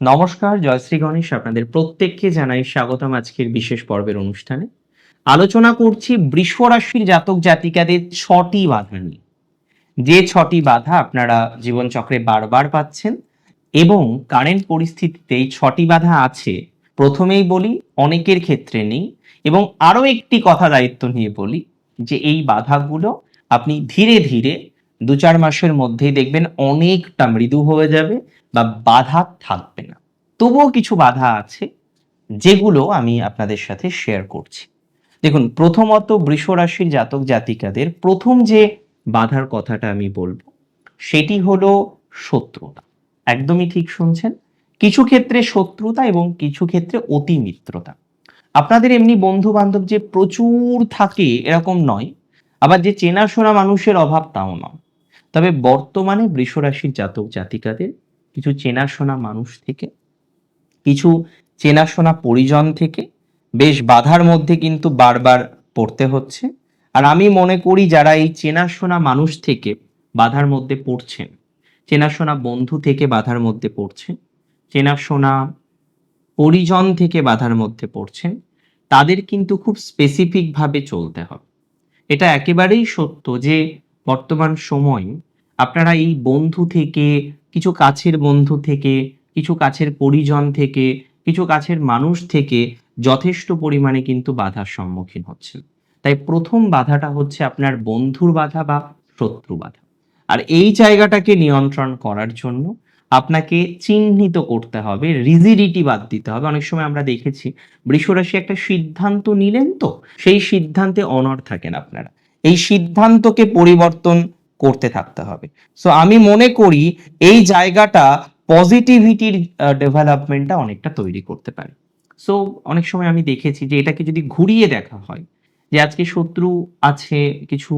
নমস্কার জয়শ্রী গণেশ। আপনাদের প্রত্যেককে জানাই স্বাগতম আজকের বিশেষ পর্বের অনুষ্ঠানে। আলোচনা করছি বৃষ রাশির জাতক জাতিকাদের ছটি বাধা নিয়ে। যে ছটি বাধা আপনারা জীবনচক্রে বারবার পাচ্ছেন এবং কারেন্ট পরিস্থিতিতে এই ছটি বাধা আছে, প্রথমেই বলি, অনেকের ক্ষেত্রে নেই এবং আরও একটি কথা দায়িত্ব নিয়ে বলি যে এই বাধাগুলো আপনি ধীরে ধীরে দু চার মাসের মধ্যেই দেখবেন অনেকটা মৃদু হয়ে যাবে বা বাধা থাকবে না। তবুও কিছু বাধা আছে যেগুলো আমি আপনাদের সাথে শেয়ার করছি। দেখুন, প্রথমত বৃষ রাশির জাতক জাতিকাদের প্রথম যে বাধার কথাটা আমি বলব, সেটি হলো শত্রুতা। একদমই ঠিক শুনছেন। কিছু ক্ষেত্রে শত্রুতা এবং কিছু ক্ষেত্রে অতি মিত্রতা। আপনাদের এমনি বন্ধু বান্ধব যে প্রচুর থাকে এরকম নয়, আবার যে চেনাশোনা মানুষের অভাব তাও নয়। তবে বর্তমানে বৃষ রাশির জাতক জাতিকাদের কিছু চেনাশোনা মানুষ থেকে, কিছু চেনাশোনা পরিজন থেকে বেশ বাধার মধ্যে কিন্তু বারবার পড়তে হচ্ছে। আর আমি মনে করি যারা এই চেনাশোনা মানুষ থেকে বাধার মধ্যে পড়ছেন চেনাশোনা বন্ধু থেকে বাধার মধ্যে পড়ছেন চেনাশোনা পরিজন থেকে বাধার মধ্যে পড়ছেন, তাদের কিন্তু খুব স্পেসিফিকভাবে চলতে হবে। এটা একেবারেই সত্য যে বর্তমান সময় আপনারা এই বন্ধু থেকে, কিছু কাছের বন্ধু থেকে, কিছু কাছের পরিজন থেকে, কিছু কাছের মানুষ থেকে যথেষ্ট পরিমাণে কিন্তু বাধার সম্মুখীন হচ্ছেন। তাই প্রথম বাধাটা হচ্ছে আপনার বন্ধুর বাধা বা শত্রু বাধা। আর এই জায়গাটাকে নিয়ন্ত্রণ করার জন্য আপনাকে চিহ্নিত করতে হবে, রিজিডিটি বাদ দিতে হবে। অনেক সময় আমরা দেখেছি, বৃষরাশি একটা সিদ্ধান্ত নিলেন তো, সেই সিদ্ধান্তে অনর থাকেন আপনারা। এই সিদ্ধান্তকে পরিবর্তন করতে থাকতে হবে। সো আমি মনে করি এই জায়গাটা পজিটিভিটির ডেভেলপমেন্টটা অনেকটা তৈরি করতে পারে। সো অনেক সময় আমি দেখেছি যে এটাকে যদি ঘুরিয়ে দেখা হয়, যে আজকে শত্রু আছে, কিছু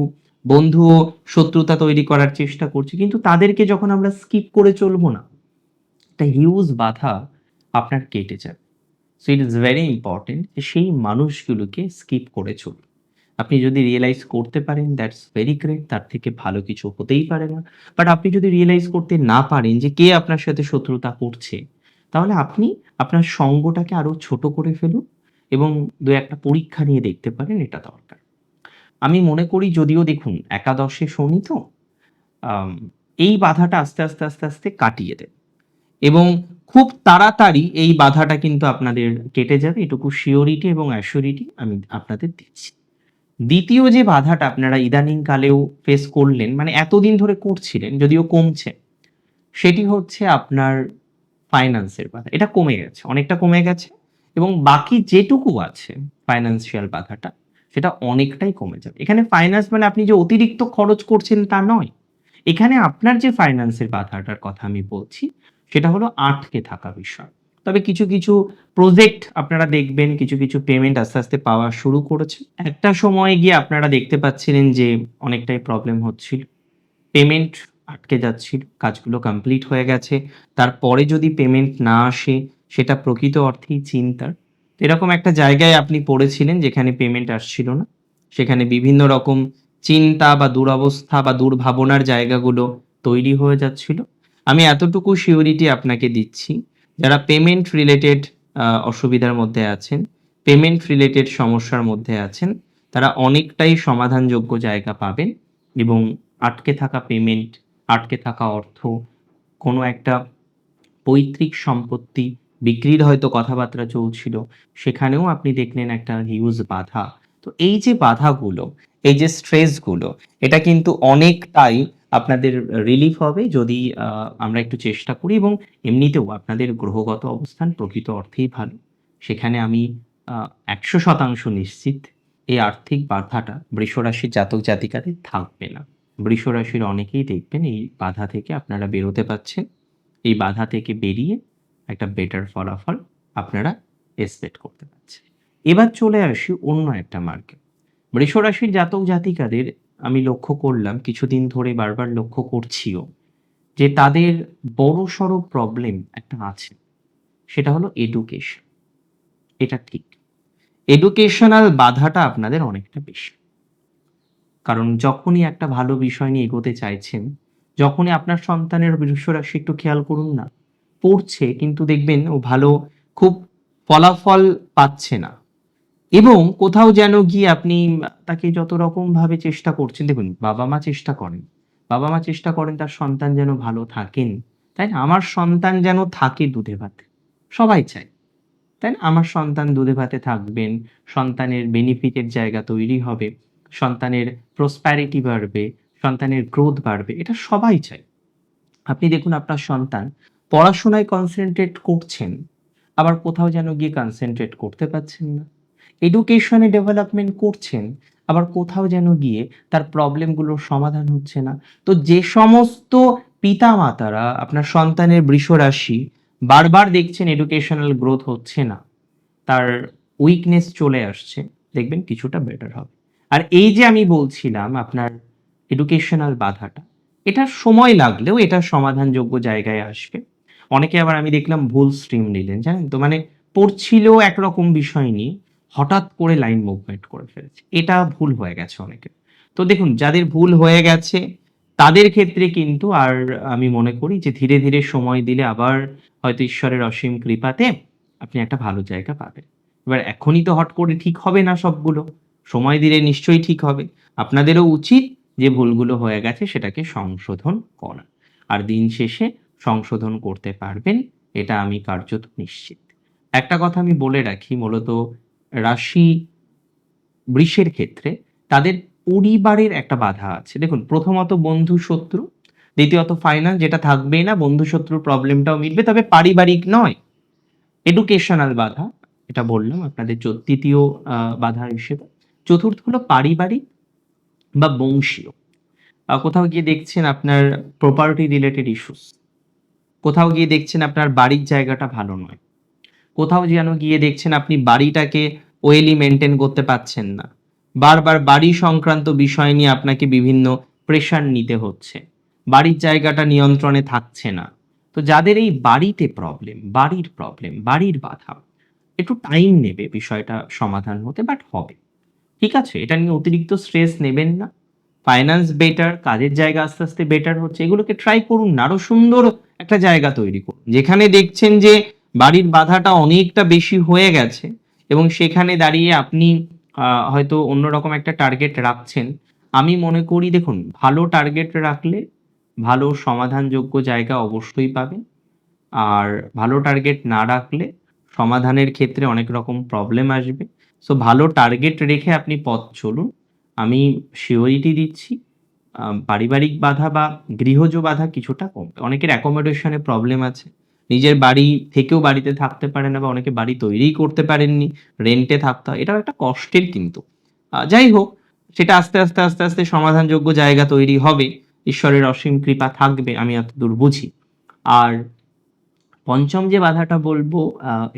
বন্ধুও শত্রুতা তৈরি করার চেষ্টা করছে, কিন্তু তাদেরকে যখন আমরা স্কিপ করে চলবো না, একটা হিউজ বাধা আপনার কেটে যাবে। So it is very important যে সেই মানুষগুলোকে স্কিপ করে চলুন। আপনি যদি রিয়েলাইজ করতে পারেন দ্যাটস ভেরি গ্রেট তার থেকে ভালো কিছু হতেই পারে না। বাট আপনি যদি রিয়েলাইজ করতে না পারেন যে কে আপনার সাথে শত্রুতা করছে, তাহলে আপনি আপনার সঙ্গটাকে আরও ছোট করে ফেলুন এবং দু একটা পরীক্ষা নিয়ে দেখতে পারেন, এটা দরকার। আমি মনে করি যদিও দেখুন, একাদশে শনি তো এই বাধাটা আস্তে আস্তে আস্তে আস্তে কাটিয়ে দেন এবং খুব তাড়াতাড়ি এই বাধাটা কিন্তু আপনাদের কেটে যাবে, এটুকু শিওরিটি এবং অ্যাসিওরিটি আমি আপনাদের দিচ্ছি। দ্বিতীয় যে বাধাটা আপনারা ইদানিং কালেও ফেস করলেন মানে এতদিন ধরে করছিলেন, যদিও কমছে, সেটি হচ্ছে আপনার ফাইন্যান্সের বাধা। এটা কমে গেছে, অনেকটা কমে গেছে এবং বাকি যেটুকু আছে ফাইন্যান্সিয়াল বাধাটা, সেটা অনেকটাই কমে যাবে। এখানে ফাইন্যান্স মানে আপনি যে অতিরিক্ত খরচ করছেন তা নয়। এখানে আপনার যে ফাইন্যান্সের বাধাটার কথা আমি বলছি, সেটা হলো আটকে থাকা বিষয়। তবে কিছু কিছু প্রজেক্ট আপনারা দেখবেন, কিছু কিছু পেমেন্ট আস্তে আস্তে পাওয়া শুরু করেছে। একটা সময় গিয়ে আপনারা দেখতে পাচ্ছিলেন যে অনেকটাই প্রবলেম হচ্ছিল। পেমেন্ট আটকে যাচ্ছিল, কাজগুলো কমপ্লিট হয়ে গেছে। তারপরে যদি পেমেন্ট না আসে, সেটা প্রকৃত অর্থেই চিন্তার। এরকম একটা জায়গায় আপনি পড়েছিলেন যেখানে পেমেন্ট আসছিল না। সেখানে বিভিন্ন রকম চিন্তা বা দুরবস্থা বা দুর্ভাবনার জায়গাগুলো তৈরি হয়ে যাচ্ছিল। আমি এতটুকু সিওরিটি আপনাকে দিচ্ছি যারা পেমেন্ট রিলেটেড অসুবিধার মধ্যে আছেন পেমেন্ট রিলেটেড সমস্যার মধ্যে আছেন, তারা অনেকটাই সমাধানযোগ্য জায়গা পাবেন এবং আটকে থাকা পেমেন্ট আটকে থাকা অর্থ, কোনো একটা পৈতৃক সম্পত্তি বিক্রির হয়তো কথাবার্তা চলছিল, সেখানেও আপনি দেখলেন একটা হিউজ বাধা। তো এই যে বাধাগুলো, এই যে স্ট্রেসগুলো এটা কিন্তু অনেকটাই আপনাদের রিলিফ হবে যদি আমরা একটু চেষ্টা করি এবং এমনিতেও আপনাদের গ্রহগত অবস্থান প্রকৃত অর্থেই ভালো। সেখানে আমি একশো শতাংশ নিশ্চিত এই আর্থিক বাধাটা বৃষরাশির জাতক জাতিকাদের থাকবে না। বৃষরাশির অনেকেই দেখবেন এই বাধা থেকে আপনারা বেরোতে পাচ্ছেন এই বাধা থেকে বেরিয়ে একটা বেটার ফলাফল আপনারা এক্সপেক্ট করতে পারছেন। এবার চলে আসি অন্য একটা মার্কে বৃষরাশির জাতক জাতিকাদের আমি লক্ষ্য করলাম, কিছুদিন ধরে বারবার লক্ষ্য করছিও, যে তাদের বড় সড়ো প্রবলেম একটা আছে। সেটা হলো এডুকেশন এটা ঠিক। এডুকেশনাল বাধাটা আপনাদের অনেকটা বেশি। কারণ যখনই একটা ভালো বিষয় নিয়ে এগোতে চাইছেন, যখনই আপনার সন্তানের বৃষরাশি একটু খেয়াল করুন না, পড়ছে, কিন্তু দেখবেন ও ভালো, খুব ফলাফল পাচ্ছে না। এবং কোথাও যেন গিয়ে আপনি তাকে যত রকম ভাবে চেষ্টা করছেন, দেখুন, বাবা মা চেষ্টা করেন। বাবা মা চেষ্টা করেন তার সন্তান যেন ভালো থাকেন। তাই না? আমার সন্তান যেন থাকে দুধে ভাতে। সবাই চায়। তাই না? আমার সন্তান দুধে ভাতে থাকবেন, সন্তানের বেনিফিটের জায়গা তৈরি হবে, সন্তানের প্রসপ্যারিটি বাড়বে, সন্তানের গ্রোথ বাড়বে, এটা সবাই চায়। আপনি দেখুন, আপনার সন্তান পড়াশোনায় কনসেন্ট্রেট করছেন, আবার কোথাও যেন গিয়ে কনসেন্ট্রেট করতে পারছেন না। এডুকেশনে ডেভেলপমেন্ট করছেন, আবার কোথাও যেন গিয়ে তার প্রবলেমগুলোর সমাধান হচ্ছে না। তো যে সমস্ত পিতা মাতারা আপনার সন্তানের বৃষ রাশি বারবার দেখছেন এডুকেশনাল গ্রোথ হচ্ছে না, তার উইকনেস চলে আসছে, দেখবেন কিছুটা বেটার হবে। আর এই যে আমি বলছিলাম আপনার এডুকেশনাল বাধাটা এটা সময় লাগলেও এটা সমাধানযোগ্য জায়গায় আসবে। অনেকে আবার আমি দেখলাম ভুল স্ট্রিম নিলেন, জানেন তো? মানে পড়ছিল একরকম বিষয় নিয়ে হঠাৎ করে লাইন মুভমেন্ট করে ফেলেছে। এটা ভুল হয়ে গেছে অনেকের তো দেখুন, যাদের ভুল হয়ে গেছে, তাদের ক্ষেত্রে কিন্তু আর আমি মনে করি যে ধীরে ধীরে সময় দিলে আবার হয়তো ঈশ্বরের অসীম কৃপাতে আপনি একটা ভালো জায়গা পাবেন। এবার এখনই তো হট করে ঠিক হবে না সবগুলো। সময় দিলে নিশ্চয়ই ঠিক হবে। আপনাদেরও উচিত যে ভুলগুলো হয়ে গেছে সেটাকে সংশোধন করা। আর দিন শেষে সংশোধন করতে পারবেন, এটা আমি কার্যত নিশ্চিত। একটা কথা আমি বলে রাখি, মূলত রাশি বৃষের ক্ষেত্রে তাদের পরিবারের একটা বাধা আছে। দেখুন, প্রথমত বন্ধু শত্রু, দ্বিতীয়ত ফাইন্যান্স যেটা থাকবেই না, বন্ধু শত্রুর প্রবলেমটাও মিটবে, তবে পারিবারিক নয়। এডুকেশনাল বাধা, এটা বললাম আপনাদের তৃতীয় বাধা হিসেবে। চতুর্থ হলো পারিবারিক বা বংশীয়। কোথাও গিয়ে দেখছেন আপনার প্রপার্টি রিলেটেড ইস্যুস কোথাও গিয়ে দেখছেন আপনার বাড়ির জায়গাটা ভালো নয়। কোথাও যেন গিয়ে দেখছেন আপনি বাড়িটাকে ওয়েলি মেনটেন করতে পারছেন না। বারবার বাড়ি সংক্রান্ত বিষয় নিয়ে আপনাকে বিভিন্ন প্রেশার নিতে হচ্ছে। বাড়ির জায়গাটা নিয়ন্ত্রণে থাকছে না। তো যাদের এই বাড়িতে প্রবলেম বাড়ির প্রবলেম বাড়ির বাধা, একটু টাইম নেবে বিষয়টা সমাধান হতে বাট হবে। ঠিক আছে, এটা নিয়ে অতিরিক্ত স্ট্রেস নেবেন না। ফাইন্যান্স বেটার কাজের জায়গা আস্তে আস্তে বেটার হচ্ছে। এগুলোকে ট্রাই করুন না। আরও সুন্দর একটা জায়গা তৈরি করুন। যেখানে দেখছেন যে বাড়ির বাধাটা অনেকটা বেশি হয়ে গেছে এবং সেখানে দাঁড়িয়ে আপনি হয়তো অন্যরকম একটা টার্গেট রাখছেন। আমি মনে করি দেখুন, ভালো টার্গেট রাখলে ভালো সমাধানযোগ্য জায়গা অবশ্যই পাবেন। আর ভালো টার্গেট না রাখলে সমাধানের ক্ষেত্রে অনেক রকম প্রবলেম আসবে। সো ভালো টার্গেট রেখে আপনি পথ চলুন। আমি শিওরিটি দিচ্ছি। পারিবারিক বাধা বা গৃহজ বাধা কিছুটা কমবে অনেকের অ্যাকোমোডেশনে প্রবলেম আছে। নিজের বাড়ি থেকেও বাড়িতে থাকতে পারে না বা অনেকে বাড়ি তৈরি করতে পারেননি রেন্টে থাকতে হয়, এটাও একটা কষ্টের কিন্তু। যাই হোক, সেটা আস্তে আস্তে আস্তে আস্তে সমাধানযোগ্য জায়গা তৈরি হবে, ঈশ্বরের অসীম কৃপা থাকবে, আমি এতদূর বুঝি। আর পঞ্চম যে বাধাটা বলব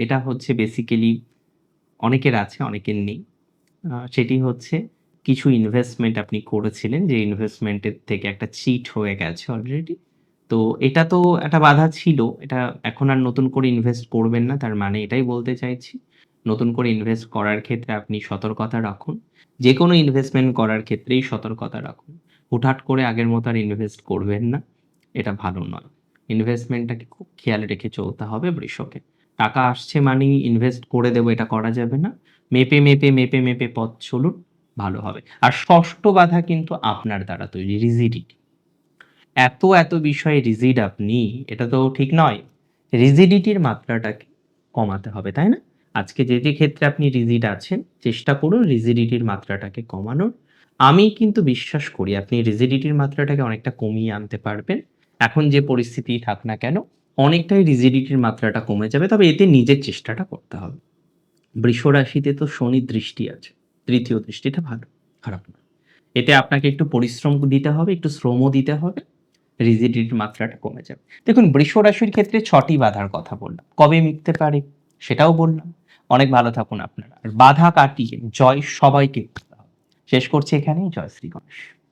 এটা হচ্ছে বেসিক্যালি অনেকের আছে, অনেকের নেই। সেটি হচ্ছে কিছু ইনভেস্টমেন্ট আপনি করেছিলেন, যে ইনভেস্টমেন্টের থেকে একটা চিট হয়ে গেছে অলরেডি তো এটা তো একটা বাধা ছিল, এটা এখন আর নতুন করে ইনভেস্ট করবেন না, তার মানে এটাই বলতে চাইছি। নতুন করে ইনভেস্ট করার ক্ষেত্রে আপনি সতর্কতা রাখুন যে কোনো ইনভেস্টমেন্ট করার ক্ষেত্রেই সতর্কতা রাখুন। হুটহাট করে আগের মতো আর ইনভেস্ট করবেন না, এটা ভালো নয়। ইনভেস্টমেন্টটাকে খুব খেয়াল রেখে চলতে হবে বৃষকে। টাকা আসছে মানেই ইনভেস্ট করে দেবো, এটা করা যাবে না। মেপে মেপে মেপে মেপে পথ চলুন, ভালো হবে। আর ষষ্ঠ বাধা কিন্তু আপনার দ্বারা তৈরি রিজিডিটি এত এত বিষয়ে রিজিড আপনি, এটা তো ঠিক নয়। রিজিডিটির মাত্রাটাকে কমাতে হবে, তাই না? আজকে যে যে ক্ষেত্রে আপনি রিজিড আছেন, চেষ্টা করুন রিজিডিটির মাত্রাটাকে কমানোর। আমি কিন্তু বিশ্বাস করি আপনি রিজিডিটির মাত্রাটাকে অনেকটা কমিয়ে আনতে পারবেন। এখন যে পরিস্থিতি থাক না কেন, অনেকটাই রিজিডিটির মাত্রাটা কমে যাবে, তবে এতে নিজের চেষ্টাটা করতে হবে। বৃষ রাশিতে তো শনি দৃষ্টি আছে, তৃতীয় দৃষ্টিটা ভালো, খারাপ না। এতে আপনাকে একটু পরিশ্রম দিতে হবে, একটু শ্রমও দিতে হবে। রিজিডিটির মাত্রাটা কমে যাবে। দেখুন, বৃষ রাশির ক্ষেত্রে ছটি বাধার কথা বললাম। কবে মিটতে পারে সেটাও বললাম। অনেক ভালো থাকুন আপনারা। আর বাধা কাটিয়ে জয় সবাইকে। শেষ করছি এখানেই। জয় শ্রী গণেশ।